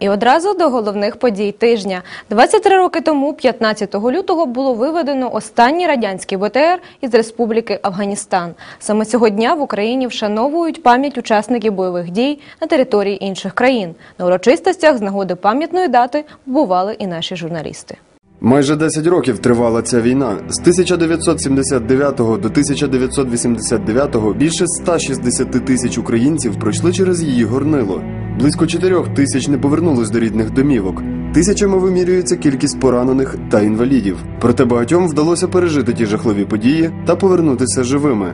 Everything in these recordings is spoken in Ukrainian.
І одразу до головних подій тижня. 23 роки тому, 15 лютого, було виведено останній радянський БТР із Республіки Афганістан. Саме цього дня в Україні вшановують пам'ять учасників бойових дій на території інших країн. На урочистостях з нагоди пам'ятної дати бували і наші журналісти. Майже 10 років тривала ця війна. З 1979 до 1989 більше 160 тисяч українців пройшли через її горнило. Близько 4 тисяч не повернулись до рідних домівок. Тисячами вимірюється кількість поранених та інвалідів. Проте багатьом вдалося пережити ті жахливі події та повернутися живими.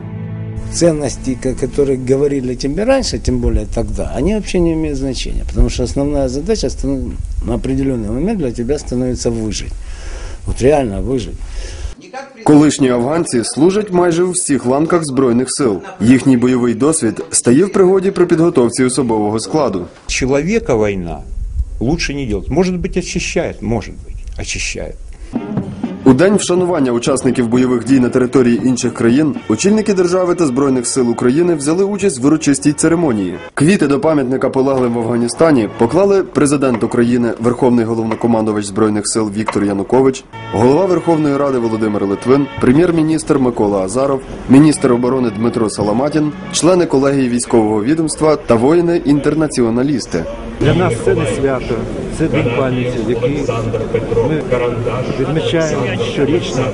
ценности, ко- которые говорили тебе раньше, тем более тогда, они вообще не имеют значения. Потому что основная задача станов- на определенный момент для тебя становится выжить. Вот реально выжить. Колишні афганці служать майже у всіх ланках збройних сил. Їхній бойовий досвід стає в пригоді при підготовці особового складу. Чоловіка война лучше не делать. Может быть, очищает, может быть, очищает. У день вшанування учасників бойових дій на території інших країн очільники держави та збройних сил України взяли участь в урочистій церемонії. Квіти до пам'ятника полеглим в Афганістані поклали президент України, верховний головнокомандувач збройних сил Віктор Янукович, голова Верховної Ради Володимир Литвин, прем'єр-міністр Микола Азаров, міністр оборони Дмитро Саламатін, члени колегії військового відомства та воїни-інтернаціоналісти. Для нас це не свято, це день пам'яті, який ми відмічаємо щорічно,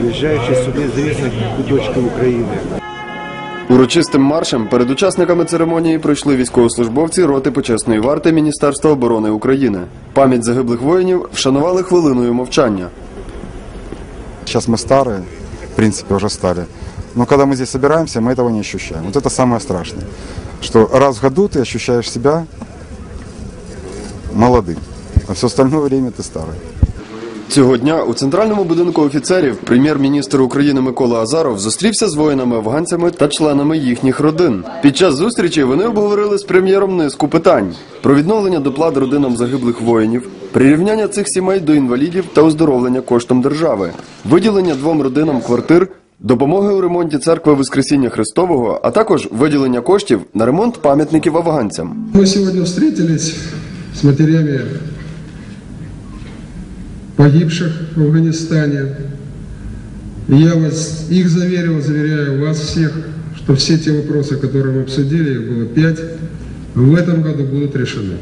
виїжджаючи сюди з різних куточків України. Урочистим маршем перед учасниками церемонії пройшли військовослужбовці роти почесної варти Міністерства оборони України. Пам'ять загиблих воїнів вшанували хвилиною мовчання. Сейчас мы старые, в принципе, уже стали. Но когда мы здесь собираемся, мы этого не ощущаем. Вот это самое страшное. Что раз в году ты ощущаешь себя молодым, а все остальное время ты старый. Цього дня у центральному будинку офіцерів прем'єр-міністр України Микола Азаров зустрівся з воїнами-афганцями та членами їхніх родин. Під час зустрічі вони обговорили з прем'єром низку питань про відновлення доплат родинам загиблих воїнів, прирівняння цих сімей до інвалідів та оздоровлення коштом держави, виділення двом родинам квартир. Допомоги у ремонті церкви Воскресіння Христового, а також виділення коштів на ремонт пам'ятників афганцям. Мы сегодня встретились с матерями погибших в Афганистане. И я вас, их заверил, заверяю вас всех, что все те вопросы, которые мы обсудили, их было пять, в этом году будут решены.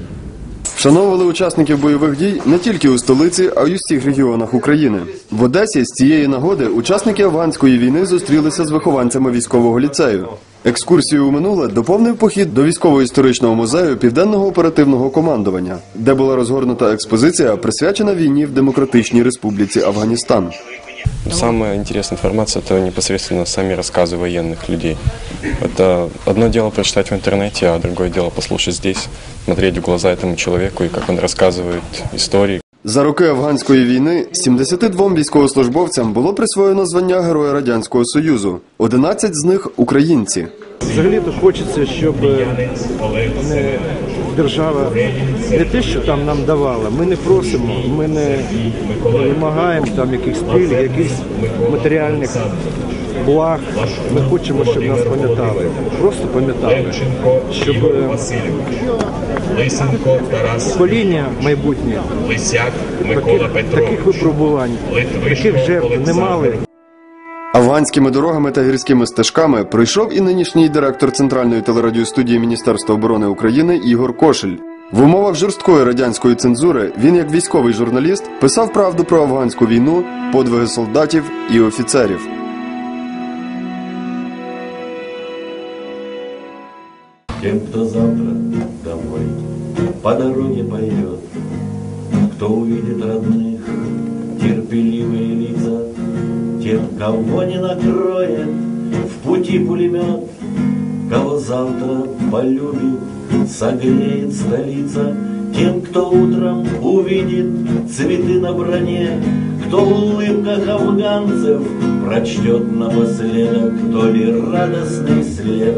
Вшановували учасників бойових дій не тільки у столиці, а й у всіх регіонах України. В Одесі з цієї нагоди учасники афганської війни зустрілися з вихованцями військового ліцею. Екскурсію у минуле доповнив похід до військово-історичного музею Південного оперативного командування, де була розгорнута експозиція, присвячена війні в Демократичній Республіці Афганістан. Самая интересная информация – это непосредственно сами рассказы военных людей. Это одно дело прочитать в интернете, а другое дело послушать здесь, смотреть в глаза этому человеку и как он рассказывает истории, За роки афганської війни 72 військовослужбовцям було присвоєно звання Героя Радянського Союзу. 11 з них українці. Взагалі-то хочеться, щоб е, не держава не те, що там нам давала. Ми не просимо, ми не вимагаємо там якихось пільг, якихось матеріальних благ. Ми хочемо, щоб нас пам'ятали. Просто пам'ятали, щоб е, покоління майбутнє таких, таких випробувань, таких жертв не мали. Афганськими дорогами та гірськими стежками пройшов і нинішній директор центральної телерадіостудії Міністерства оборони України Ігор Кошель. В умовах жорсткої радянської цензури він, як військовий журналіст, писав правду про афганську війну, подвиги солдатів і офіцерів. Тем, кто завтра домой по дороге пойдет, Кто увидит родных, Тем, кого не накроет в пути пулемет, Кого завтра полюбит, согреет столица, Тем, кто утром увидит цветы на броне, Кто в улыбках афганцев прочтет напоследок То ли радостный след,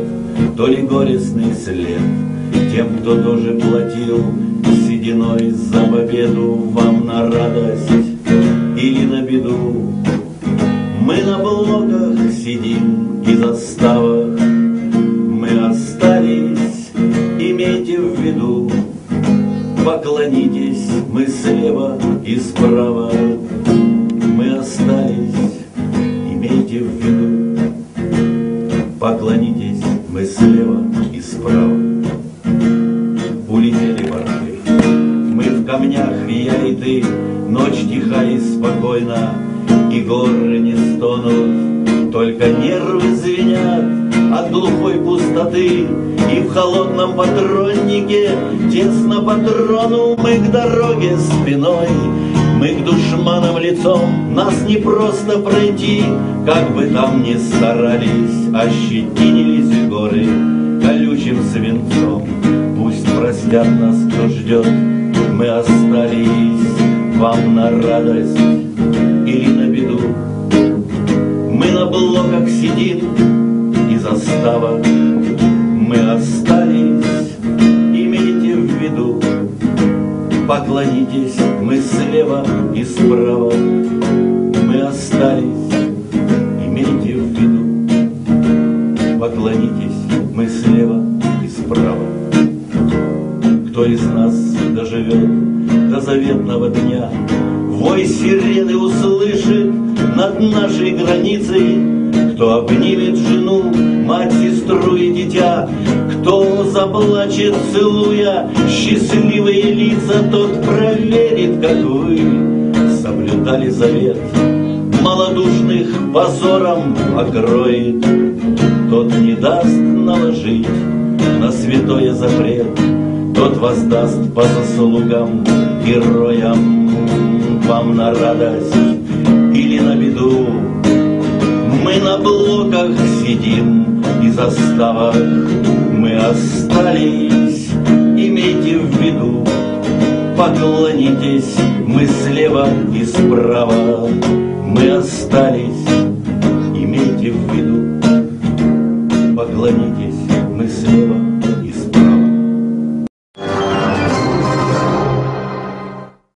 то ли горестный след. Тем, кто тоже платил сединой за победу Вам на радость или на беду Мы на блоках сидим и заставах. Мы остались, имейте в виду. Поклонитесь, мы слева и справа, мы остались, имейте в виду. Поклонитесь, мы слева и справа. Улетели борты, мы в камнях, я и ты, Ночь тиха и спокойна, и горы не стонут, Только нервы звенят от глухой пустоты, И в холодном патроннике тесно патрону Мы к дороге спиной, мы к душманам лицом, Нас не просто пройти, как бы там ни старались, Ощетинились горы колючим свинцом. Пусть простят нас, кто ждет, мы остались вам на радость или на блоках сидим и застава, мы остались, имейте в виду. Поклонитесь, мы слева и справа, мы остались, имейте в виду. Поклонитесь, мы слева и справа. Кто из нас доживет до заветного дня, Вой сирены услышит над нашей границей, Кто обнимет жену, мать, сестру и дитя, Кто заплачет, целуя счастливые лица, Тот проверит, как вы соблюдали завет, Малодушных позором покроет, Тот не даст наложить на святое запрет, Тот воздаст по заслугам героям. Вам на радость сидим и заставок мы остались, имейте в виду, поклонитесь, мы слева и справа, мы остались, имейте в виду, поклонитесь.